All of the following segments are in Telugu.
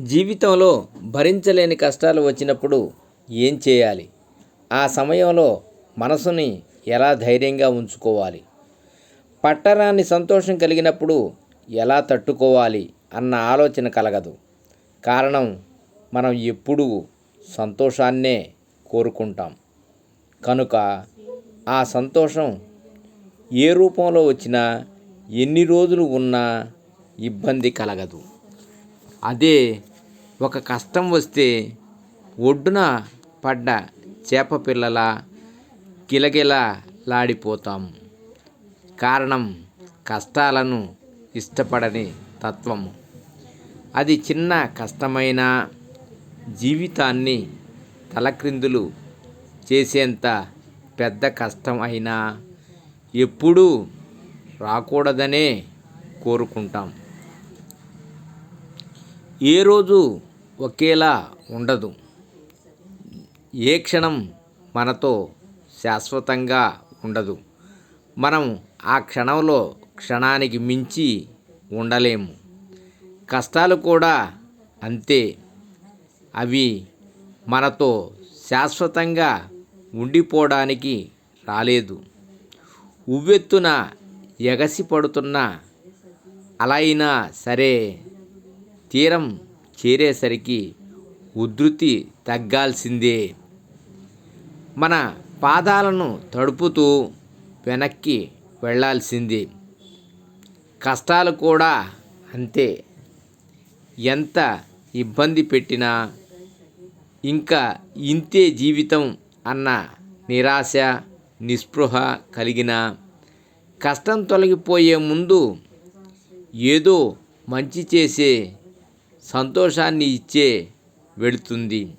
జీవితంలో భరించలేని కష్టాలు వచ్చినప్పుడు ఏం చేయాలి? ఆ సమయంలో మనసుని ఎలా ధైర్యంగా ఉంచుకోవాలి? పట్టరాని సంతోషం కలిగినప్పుడు ఎలా తట్టుకోవాలి అన్న ఆలోచన కలగదు. కారణం మనం ఎప్పుడూ సంతోషాన్నే కోరుకుంటాం. కనుక ఆ సంతోషం ఏ రూపంలో వచ్చినా ఎన్ని రోజులు ఉన్నా ఇబ్బంది కలగదు. అదే ఒక కష్టం వస్తే ఒడ్డున పడ్డ చేప పిల్లల కిలకిలలాడిపోతాం కారణం కష్టాలను ఇష్టపడని తత్వము అది చిన్న కష్టమైన జీవితాన్ని తలక్రిందులు చేసేంత పెద్ద కష్టం అయినా ఎప్పుడూ రాకూడదనే కోరుకుంటాం. ఏ రోజు ఒకేలా ఉండదు. ఏ క్షణం మనతో శాశ్వతంగా ఉండదు. మనం ఆ క్షణంలో క్షణానికి మించి ఉండలేము. కష్టాలు కూడా అంతే. అవి మనతో శాశ్వతంగా ఉండిపోవడానికి రాలేదు. ఉవ్వెత్తున ఎగసి పడుతున్న అలా అయినా సరే తీరం చేరేసరికి ఉధృతి తగ్గాల్సిందే. మన పాదాలను తడుపుతూ వెనక్కి వెళ్ళాల్సిందే. కష్టాలు కూడా అంతే. ఎంత ఇబ్బంది పెట్టినా ఇంకా ఇంతే జీవితం అన్న నిరాశ నిస్పృహ కలిగిన కష్టం తొలగిపోయే ముందు ఏదో మంచి చేసే సంతోషాన్ని ఇచ్చే వెళుతుంది.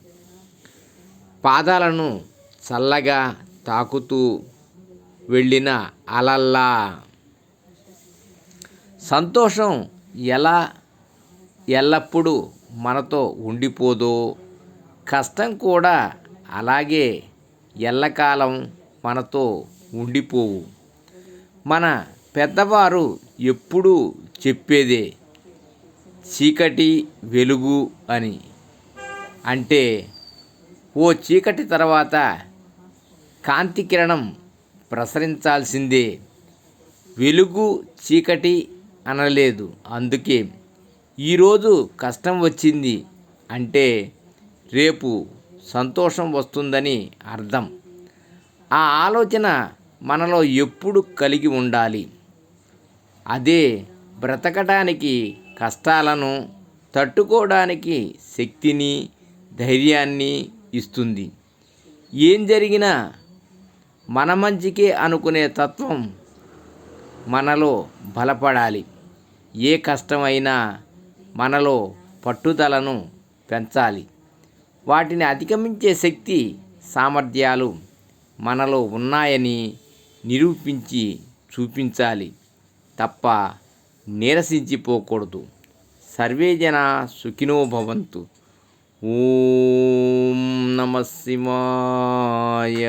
పాదాలను చల్లగా తాకుతూ వెళ్ళిన అలల్లా. సంతోషం ఎలా ఎల్లప్పుడూ మనతో ఉండిపోదో కష్టం కూడా అలాగే ఎల్లకాలం మనతో ఉండిపోవు. మన పెద్దవారు ఎప్పుడూ చెప్పేదే చీకటి వెలుగు అని. అంటే ఓ చీకటి తర్వాత కాంతి కిరణం ప్రసరించాల్సిందే. వెలుగు చీకటి అనలేదు. అందుకే ఈరోజు కష్టం వచ్చింది. అంటే రేపు సంతోషం వస్తుందని అర్థం. ఆ ఆలోచన మనలో ఎప్పుడు కలిగి ఉండాలి. అదే బ్రతకడానికి కష్టాలను తట్టుకోవడానికి శక్తిని ధైర్యాన్ని ఇస్తుంది. ఏం జరిగినా మన మంచికే అనుకునే తత్వం మనలో బలపడాలి. ఏ కష్టమైనా మనలో పట్టుదలను పెంచాలి. వాటిని అధిగమించే శక్తి సామర్థ్యాలు మనలో ఉన్నాయని నిరూపించి చూపించాలి తప్ప నీరసించిపోకూడదు. సర్వే జన సుఖినో భవంతు. ఓం నమ శివాయ.